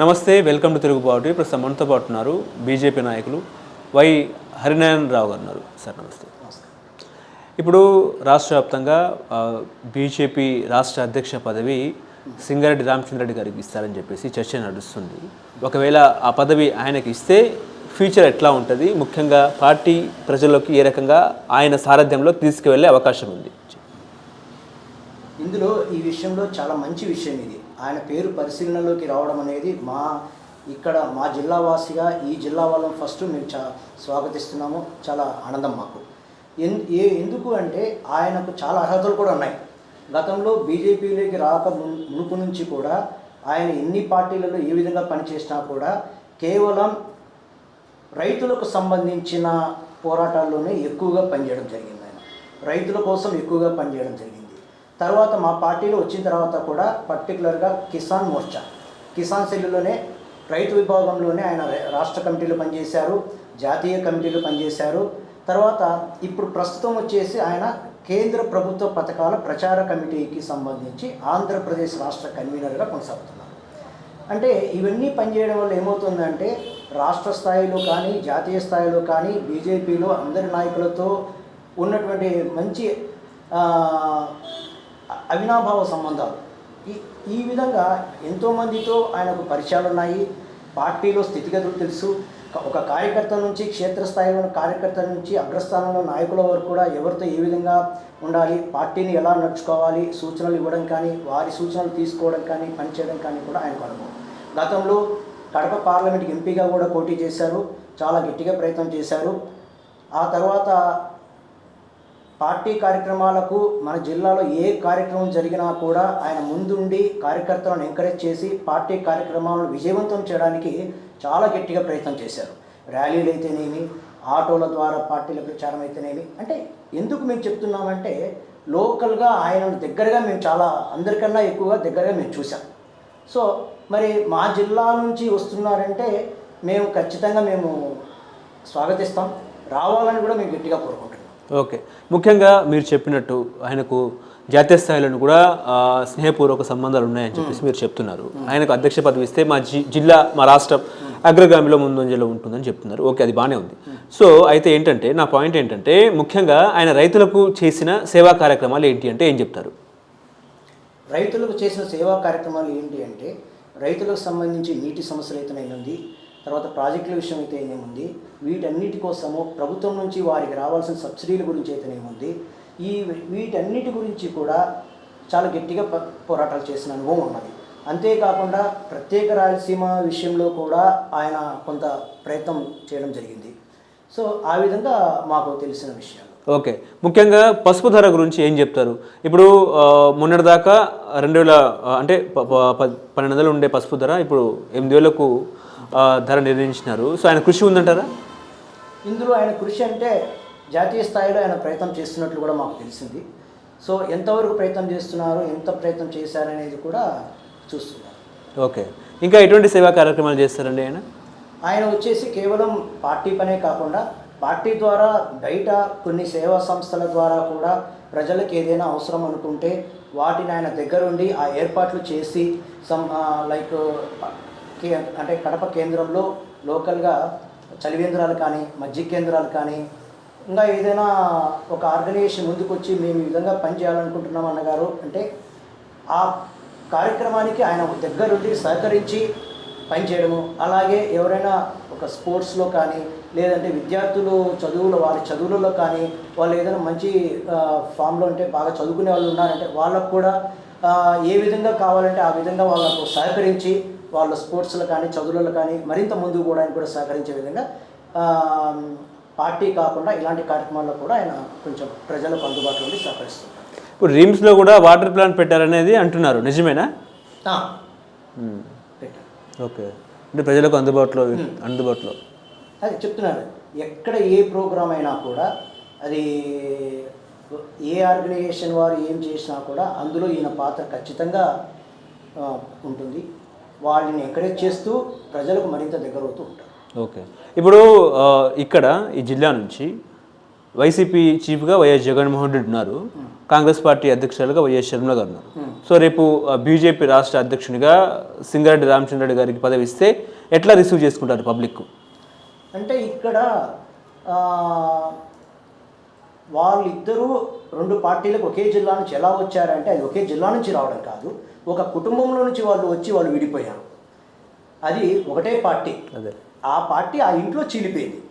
నమస్తే welcome to Telugu party. ప్రస్తుతం మనతో పాటు ఉన్నారు బీజేపీ నాయకులు వై హరినారాయణ రావు గారు. ఉన్నారు సార్ నమస్తే. ఇప్పుడు రాష్ట్ర వ్యాప్తంగా బీజేపీ రాష్ట్ర అధ్యక్ష పదవి సింగారెడ్డి రామచంద్రరెడ్డి గారికి ఇస్తారని చెప్పేసి చర్చ నడుస్తుంది. ఒకవేళ ఆ పదవి ఆయనకి ఇస్తే ఫ్యూచర్ ఎట్లా ఉంటుంది? ముఖ్యంగా పార్టీ ప్రజల్లోకి ఏ రకంగా ఆయన సారథ్యంలో తీసుకువెళ్ళే అవకాశం ఉంది. ఇందులో ఈ విషయంలో చాలా మంచి విషయం ఇది. ఆయన పేరు పరిశీలనలోకి రావడం అనేది మా ఇక్కడ మా జిల్లా వాసిగా ఈ జిల్లా వాళ్ళం ఫస్ట్ మేము చా స్వాగతిస్తున్నాము. చాలా ఆనందం మాకు. ఎన్ ఏ ఎందుకు అంటే ఆయనకు చాలా అర్హతలు కూడా ఉన్నాయి. గతంలో బీజేపీలోకి రాక మునుపు నుంచి కూడా ఆయన ఎన్ని పార్టీలలో ఏ విధంగా పనిచేసినా కూడా కేవలం రైతులకు సంబంధించిన పోరాటాల్లోనే ఎక్కువగా పనిచేయడం జరిగింది ఆయన. రైతుల కోసం ఎక్కువగా పనిచేయడం జరిగింది. తర్వాత మా పార్టీలో వచ్చిన తర్వాత కూడా పర్టికులర్గా కిసాన్ మోర్చా. కిసాన్ సెల్లులోనే రైతు విభాగంలోనే ఆయన రాష్ట్ర కమిటీలు పనిచేశారు జాతీయ కమిటీలు పనిచేశారు. తర్వాత ఇప్పుడు ప్రస్తుతం వచ్చేసి ఆయన కేంద్ర ప్రభుత్వ పథకాల ప్రచార కమిటీకి సంబంధించి ఆంధ్రప్రదేశ్ రాష్ట్ర కన్వీనర్గా కొనసాగుతున్నారు. అంటే ఇవన్నీ పనిచేయడం వల్ల ఏమవుతుందంటే రాష్ట్ర స్థాయిలో కానీ జాతీయ స్థాయిలో కానీ బీజేపీలో అందరి నాయకులతో ఉన్నటువంటి మంచి అవినాభావ సంబంధాలు. ఈ ఈ విధంగా ఎంతోమందితో ఆయనకు పరిచయాలు ఉన్నాయి. పార్టీలో స్థితిగతులు తెలుసు. ఒక కార్యకర్త నుంచి క్షేత్రస్థాయిలో కార్యకర్త నుంచి అగ్రస్థానంలో నాయకుల వరకు కూడా ఎవరితో ఏ విధంగా ఉండాలి పార్టీని ఎలా నడుచుకోవాలి సూచనలు ఇవ్వడం కానీ వారి సూచనలు తీసుకోవడం కానీ పనిచేయడం కానీ కూడా ఆయనకు అనుభవం. గతంలో కడప పార్లమెంట్కి ఎంపీగా కూడా పోటీ చేశారు. చాలా గట్టిగా ప్రయత్నం చేశారు. ఆ తర్వాత పార్టీ కార్యక్రమాలకు మన జిల్లాలో ఏ కార్యక్రమం జరిగినా కూడా ఆయన ముందుండి కార్యకర్తలను ఎంకరేజ్ చేసి పార్టీ కార్యక్రమాలను విజయవంతం చేయడానికి చాలా గట్టిగా ప్రయత్నం చేశారు. ర్యాలీలు అయితేనేమి ఆటోల ద్వారా పార్టీల ప్రచారం అయితేనేమి అంటే ఎందుకు మేము చెప్తున్నామంటే లోకల్గా ఆయనను దగ్గరగా మేము చాలా అందరికన్నా ఎక్కువగా దగ్గరగా మేము చూసాం సో మరి మా జిల్లా నుంచి వస్తున్నారంటే మేము ఖచ్చితంగా మేము స్వాగతిస్తాం. రావాలని కూడా మేము గట్టిగా కోరుకుంటున్నాం. ఓకే. ముఖ్యంగా మీరు చెప్పినట్టు ఆయనకు జాతీయ స్థాయిలో కూడా స్నేహపూర్వక సంబంధాలు ఉన్నాయని చెప్పేసి మీరు చెప్తున్నారు. ఆయనకు అధ్యక్ష పదవి ఇస్తే మా జి జిల్లా మా రాష్ట్రం అగ్రగామిలో ముందంజలో ఉంటుందని చెప్తున్నారు. ఓకే అది బాగానే ఉంది. సో అయితే ఏంటంటే నా పాయింట్ ఏంటంటే ముఖ్యంగా ఆయన రైతులకు చేసిన సేవా కార్యక్రమాలు ఏంటి అంటే ఏం చెప్తారు? రైతులకు చేసిన సేవా కార్యక్రమాలు ఏంటి అంటే రైతులకు సంబంధించి నీటి సమస్యలు అయితేనేముంది తర్వాత ప్రాజెక్టుల విషయం అయితే ఏముంది? వీటన్నిటి కోసము ప్రభుత్వం నుంచి వారికి రావాల్సిన సబ్సిడీల గురించి అయితేనేముంది ఈ వీటన్నిటి గురించి కూడా చాలా గట్టిగా పోరాటాలు చేసిన అనుభవం ఉన్నది. అంతేకాకుండా ప్రత్యేక రాయలసీమ విషయంలో కూడా ఆయన కొంత ప్రయత్నం చేయడం జరిగింది. సో ఆ విధంగా మాకు తెలిసిన విషయాలు. ఓకే. ముఖ్యంగా పసుపు ధర గురించి ఏం చెప్తారు? ఇప్పుడు మొన్నటిదాకా రెండు వేల అంటే పన్నెండు వందలు ఉండే పసుపు ధర ఇప్పుడు ఎనిమిది వేలకు ధర నిర్ణయించినారు. సో ఆయన కృషి ఉందంటారా? ఇందులో ఆయన కృషి అంటే జాతీయ స్థాయిలో ఆయన ప్రయత్నం చేస్తున్నట్లు కూడా మాకు తెలిసింది. సో ఎంతవరకు ప్రయత్నం చేస్తున్నారు ఎంత ప్రయత్నం చేశారనేది కూడా చూస్తున్నారు ఓకే. ఇంకా ఎటువంటి సేవా కార్యక్రమాలు చేస్తారండి ఆయన? ఆయన వచ్చేసి కేవలం పార్టీ పనే కాకుండా పార్టీ ద్వారా బయట కొన్ని సేవా సంస్థల ద్వారా కూడా ప్రజలకు ఏదైనా అవసరం అనుకుంటే వాటిని ఆయన దగ్గరుండి ఆ ఏర్పాట్లు చేసి సమ్ లైక్ కే అంటే కడప కేంద్రంలో లోకల్గా చలివేంద్రాలు కానీ మజ్జి కేంద్రాలు కానీ ఇంకా ఏదైనా ఒక ఆర్గనైజేషన్ ముందుకొచ్చి మేము ఈ విధంగా పని చేయాలనుకుంటున్నాం అన్నగారు అంటే ఆ కార్యక్రమానికి ఆయన దగ్గరుండి సహకరించి పనిచేయడము అలాగే ఎవరైనా ఒక స్పోర్ట్స్లో కానీ లేదంటే విద్యార్థులు చదువులు వారి చదువులలో కానీ వాళ్ళు ఏదైనా మంచి ఫామ్లో ఉంటే బాగా చదువుకునే వాళ్ళు ఉన్నారంటే వాళ్ళకు కూడా ఏ విధంగా కావాలంటే ఆ విధంగా వాళ్ళకు సహకరించి వాళ్ళ స్పోర్ట్స్లో కానీ చదువులలో కానీ మరింత ముందుకు పోవడానికి కూడా సహకరించే విధంగా పార్టీ కాకుండా ఇలాంటి కార్యక్రమాల్లో కూడా ఆయన కొంచెం ప్రజలకు అందుబాటులో ఉండి సహకరిస్తుంటారు ఇప్పుడు రిమ్స్లో కూడా వాటర్ ప్లాంట్ పెట్టారనేది అంటున్నారు. నిజమేనా? ఓకే. అంటే ప్రజలకు అందుబాటులో అందుబాటులో. అది చెప్తున్నాను. ఎక్కడ ఏ ప్రోగ్రామ్ అయినా కూడా అది ఏ ఆర్గనైజేషన్ వారు ఏం చేసినా కూడా అందులో ఈయన పాత్ర ఖచ్చితంగా ఉంటుంది. వాళ్ళని ఎంకరేజ్ చేస్తూ ప్రజలకు మరింత దగ్గర అవుతూ ఉంటారు. ఓకే. ఇప్పుడు ఇక్కడ ఈ జిల్లా నుంచి వైసీపీ చీఫ్గా వైఎస్ జగన్మోహన్ రెడ్డి ఉన్నారు. కాంగ్రెస్ పార్టీ అధ్యక్షులుగా వైఎస్ షర్మిల గారు ఉన్నారు. సో రేపు బీజేపీ రాష్ట్ర అధ్యక్షునిగా సింగారెడ్డి రామచంద్రరెడ్డి గారికి పదవి ఇస్తే ఎట్లా రిసీవ్ చేసుకుంటారు పబ్లిక్ అంటే ఇక్కడ వాళ్ళిద్దరూ రెండు పార్టీలకు ఒకే జిల్లా నుంచి ఎలా వచ్చారంటే అది ఒకే జిల్లా నుంచి రావడం కాదు. ఒక కుటుంబంలో నుంచి వాళ్ళు వచ్చి వాళ్ళు విడిపోయారు. అది ఒకటే పార్టీ. అదే. ఆ పార్టీ ఆ ఇంట్లో చీలిపోయింది.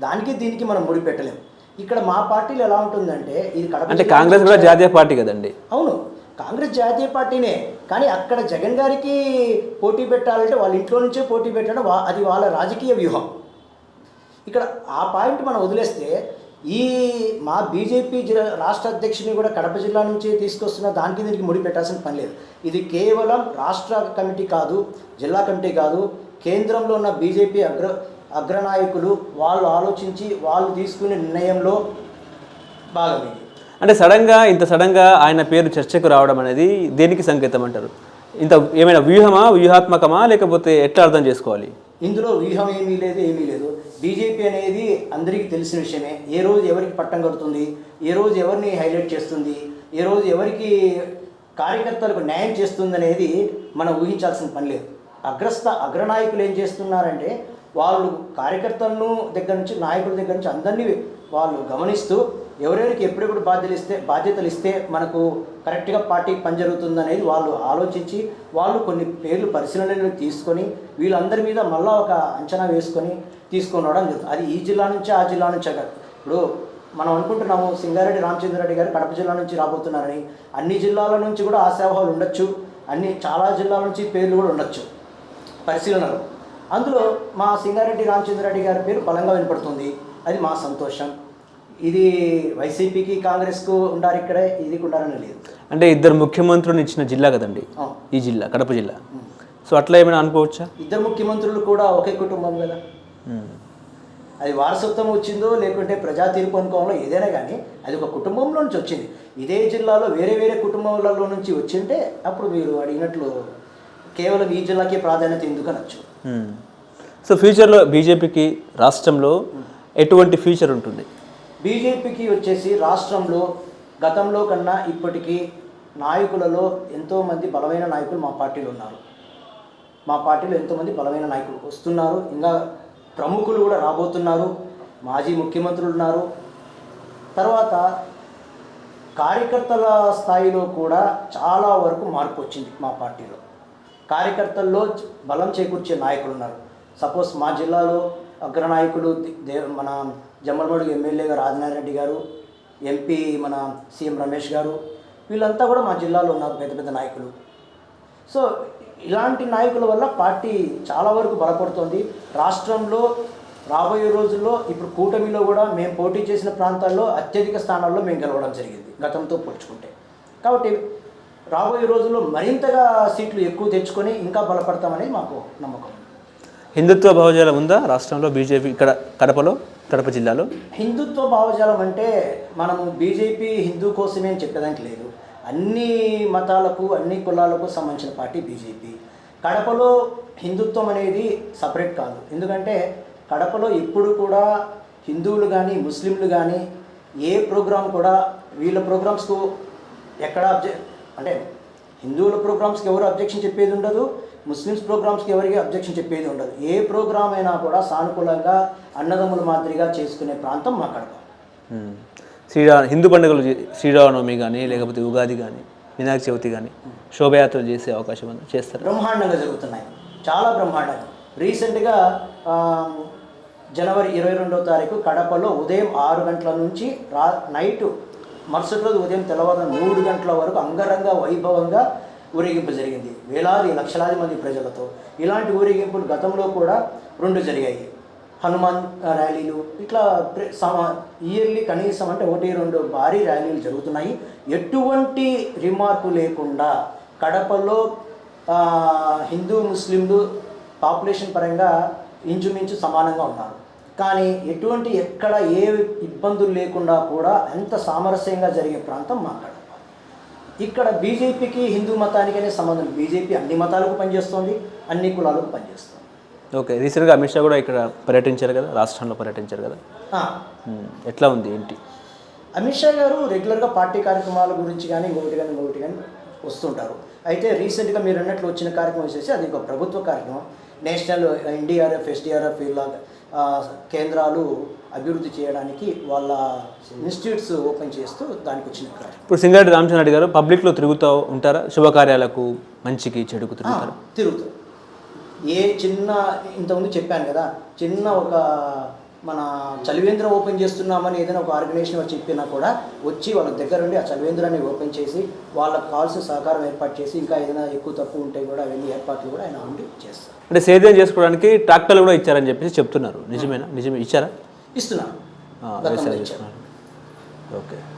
దానికి దీనికి మనం ముడిపెట్టలేం ఇక్కడ మా పార్టీలో ఎలా ఉంటుందంటే ఇది కడప అంటే కాంగ్రెస్ కూడా జాతీయ పార్టీ కదండి. అవును. కాంగ్రెస్ జాతీయ పార్టీనే. కానీ అక్కడ జగన్ గారికి పోటీ పెట్టాలంటే వాళ్ళ ఇంట్లో నుంచే పోటీ పెట్టడం అది వాళ్ళ రాజకీయ వ్యూహం. ఇక్కడ ఆ పాయింట్ మనం వదిలేస్తే ఈ మా బీజేపీ జిల్లా రాష్ట్ర అధ్యక్షుని కూడా కడప జిల్లా నుంచి తీసుకొస్తున్న దానికి దీనికి ముడి పెట్టాల్సిన పని లేదు. ఇది కేవలం రాష్ట్ర కమిటీ కాదు జిల్లా కమిటీ కాదు కేంద్రంలో ఉన్న బీజేపీ అగ్ర అగ్రనాయకులు వాళ్ళు ఆలోచించి వాళ్ళు తీసుకునే నిర్ణయంలో భాగమే. అంటే సడన్గా ఇంత సడన్గా ఆయన పేరు చర్చకు రావడం అనేది దేనికి సంకేతం అంటారు? ఇంత ఏమైనా వ్యూహమా వ్యూహాత్మకమా లేకపోతే ఎట్లా అర్థం చేసుకోవాలి? ఇందులో వ్యూహం ఏమీ లేదు ఏమీ లేదు. బీజేపీ అనేది అందరికీ తెలిసిన విషయమే. ఏ రోజు ఎవరికి పట్టం కడుతుంది ఏ రోజు ఎవరిని హైలైట్ చేస్తుంది ఏ రోజు ఎవరికి కార్యకర్తలకు న్యాయం చేస్తుంది అనేది మనం ఊహించాల్సిన పని లేదు. అగ్రస్థ అగ్రనాయకులు ఏం చేస్తున్నారంటే వాళ్ళు కార్యకర్తలను దగ్గర నుంచి నాయకుల దగ్గర నుంచి అందరినీ వాళ్ళు గమనిస్తూ ఎవరెవరికి ఎప్పుడెప్పుడు బాధ్యతలు ఇస్తే బాధ్యతలు ఇస్తే మనకు కరెక్ట్గా పార్టీ పని జరుగుతుంది అనేది వాళ్ళు ఆలోచించి వాళ్ళు కొన్ని పేర్లు పరిశీలనలు తీసుకొని వీళ్ళందరి మీద మళ్ళా ఒక అంచనా వేసుకొని తీసుకొని రావడం జరుగుతుంది. అది ఈ జిల్లా నుంచి ఆ జిల్లా నుంచే కాదు. ఇప్పుడు మనం అనుకుంటున్నాము సింగారెడ్డి రామచంద్రరెడ్డి గారు కడప జిల్లా నుంచి రాబోతున్నారని. అన్ని జిల్లాల నుంచి కూడా ఆశావాహాలు ఉండొచ్చు. అన్ని చాలా జిల్లాల నుంచి పేర్లు కూడా ఉండొచ్చు. పరిశీలనలు. అందులో మా సింగారెడ్డి రామచంద్రరెడ్డి గారి పేరు బలంగా వినపడుతుంది. అది మా సంతోషం. ఇది వైసీపీకి కాంగ్రెస్కు ఉండారు ఇక్కడే ఇది ఉండాలని లేదు. అంటే ఇద్దరు ముఖ్యమంత్రులను ఇచ్చిన జిల్లా కదండి. ఈ జిల్లా కడప జిల్లా. సో అట్లా ఏమైనా అనుకోవచ్చా? ఇద్దరు ముఖ్యమంత్రులు కూడా ఒకే కుటుంబం కదా. అది వారసత్వం వచ్చిందో లేకుంటే ప్రజా తీర్పు అనుకోవాలో ఏదైనా కానీ అది ఒక కుటుంబంలో నుంచి వచ్చింది. ఇదే జిల్లాలో వేరే వేరే కుటుంబాలలో నుంచి వచ్చింటే అప్పుడు మీరు అడిగినట్లు కేవలం ఈ జిల్లాకే ప్రాధాన్యత ఎందుకు అనొచ్చు. సో ఫ్యూచర్లో బీజేపీకి రాష్ట్రంలో ఎటువంటి ఫ్యూచర్ ఉంటుంది? బీజేపీకి వచ్చేసి రాష్ట్రంలో గతంలో కన్నా ఇప్పటికీ నాయకులలో ఎంతోమంది బలమైన నాయకులు మా పార్టీలో ఉన్నారు. మా పార్టీలో ఎంతోమంది బలమైన నాయకులు వస్తున్నారు. ఇంకా ప్రముఖులు కూడా రాబోతున్నారు. మాజీ ముఖ్యమంత్రులు ఉన్నారు. తర్వాత కార్యకర్తల స్థాయిలో కూడా చాలా వరకు మార్పు వచ్చింది మా పార్టీలో. కార్యకర్తల్లో బలం చేకూర్చే నాయకులు ఉన్నారు. సపోజ్ మా జిల్లాలో అగ్రనాయకులు దే మన జమ్మలమడుగు ఎమ్మెల్యే రాజనారెడ్డి గారు ఎంపీ మన సీఎం రమేష్ గారు వీళ్ళంతా కూడా మా జిల్లాలో ఉన్నారు పెద్ద పెద్ద నాయకులు. సో ఇలాంటి నాయకుల వల్ల పార్టీ చాలా వరకు బలపడుతోంది. రాష్ట్రంలో రాబోయే రోజుల్లో ఇప్పుడు కూటమిలో కూడా మేము పోటీ చేసిన ప్రాంతాల్లో అత్యధిక స్థానాల్లో మేము గెలవడం జరిగింది గతంతో పోల్చుకుంటే. కాబట్టి రాబోయే రోజుల్లో మరింతగా సీట్లు ఎక్కువ తెచ్చుకొని ఇంకా బలపడతామనేది మాకు నమ్మకం. హిందుత్వ భావజాలం ఉందా రాష్ట్రంలో? బీజేపీ ఇక్కడ కడపలో కడప జిల్లాలో? హిందుత్వ భావజాలం అంటే మనము బీజేపీ హిందూ కోసమే చెప్పేదానికి చెప్పడానికి లేదు. అన్ని మతాలకు అన్ని కులాలకు సంబంధించిన పార్టీ బీజేపీ. కడపలో హిందుత్వం అనేది సపరేట్ కాదు. ఎందుకంటే కడపలో ఎప్పుడు కూడా హిందువులు కానీ ముస్లింలు కానీ ఏ ప్రోగ్రాం కూడా వీళ్ళ ప్రోగ్రామ్స్కు ఎక్కడ అబ్జెక్ట్ అంటే హిందువుల ప్రోగ్రామ్స్కి ఎవరు అబ్జెక్షన్ చెప్పేది ఉండదు ముస్లిమ్స్ ప్రోగ్రామ్స్కి ఎవరికి అబ్జెక్షన్ చెప్పేది ఉండదు. ఏ ప్రోగ్రామ్ అయినా కూడా సానుకూలంగా అన్నదమ్ముల మాదిరిగా చేసుకునే ప్రాంతం మా కడప. శ్రీరా హిందూ పండుగలు శ్రీరామనవమి కానీ లేకపోతే ఉగాది కానీ వినాయక చవితి కానీ శోభయాత్రలు చేసే అవకాశం ఉందా చేస్తారు. బ్రహ్మాండంగా జరుగుతున్నాయి. చాలా బ్రహ్మాండంగా. రీసెంట్గా జనవరి ఇరవై రెండో తారీఖు కడపలో ఉదయం ఆరు గంటల నుంచి రా నైట్ మరుసటి రోజు ఉదయం తెల్లవారు మూడు గంటల వరకు అంగరంగ వైభవంగా ఊరేగింపు జరిగింది. వేలాది లక్షలాది మంది ప్రజలతో ఇలాంటి ఊరేగింపులు గతంలో కూడా రెండు జరిగాయి. హనుమాన్ ర్యాలీలు ఇట్లా ప్ర- ఇయర్లీ కనీసం అంటే ఒకటి రెండు భారీ ర్యాలీలు జరుగుతున్నాయి. ఎటువంటి రిమార్కు లేకుండా కడపలో హిందూ ముస్లింలు పాపులేషన్ పరంగా ఇంచుమించు సమానంగా ఉన్నారు. కానీ ఎటువంటి ఎక్కడ ఏ ఇబ్బందులు లేకుండా కూడా ఎంత సామరస్యంగా జరిగే ప్రాంతం మా కడప ఇక్కడ బీజేపీకి హిందూ మతానికనే సంబంధం. లేదు. బీజేపీ అన్ని మతాలకు పనిచేస్తుంది అన్ని కులాలకు పనిచేస్తుంది. ఓకే రీసెంట్గా అమిత్ షా కూడా ఇక్కడ పర్యటించారు కదా రాష్ట్రంలో పర్యటించారు కదా. ఎట్లా ఉంది ఏంటి? అమిత్ షా గారు రెగ్యులర్గా పార్టీ కార్యక్రమాల గురించి కానీ ఇంకొకటి కానీ ఇంకొకటి కానీ వస్తుంటారు. అయితే రీసెంట్గా మీరు అన్నట్లు వచ్చిన కార్యక్రమం వచ్చేసి అది ఒక ప్రభుత్వ కార్యక్రమం. నేషనల్ ఎన్డీఆర్ఎఫ్ ఎస్డిఆర్ఎఫ్ ఇలా కేంద్రాలు అభివృద్ధి చేయడానికి వాళ్ళ ఇన్స్టిట్యూట్స్ ఓపెన్ చేస్తూ దానికి వచ్చిన ఇప్పుడు సింగారెడ్డి రామచంద్ర గారు పబ్లిక్లో తిరుగుతూ ఉంటారా? శుభకార్యాలకు మంచికి చెడుకు తిరుగుతారా? తిరుగుతారు. ఏ చిన్న ఇంతకుముందు చెప్పాను కదా చిన్న ఒక మన చలివేంద్రం ఓపెన్ చేస్తున్నామని ఏదైనా ఒక ఆర్గనైజేషన్ వచ్చి చెప్పినా కూడా వచ్చి వాళ్ళ దగ్గర ఉండి ఆ చలివేంద్రాన్ని ఓపెన్ చేసి వాళ్ళకి కావాల్సిన సహకారం ఏర్పాటు చేసి ఇంకా ఏదైనా ఎక్కువ తక్కువ ఉంటే కూడా అవన్నీ ఏర్పాట్లు కూడా ఆయన ఉండి చేస్తారు. అంటే సేద్యం చేసుకోవడానికి ట్రాక్టర్లు కూడా ఇచ్చారని చెప్పేసి చెప్తున్నారు. నిజమేనా? నిజమే. ఇచ్చారా? చేసుకున్నారు. ఓకే.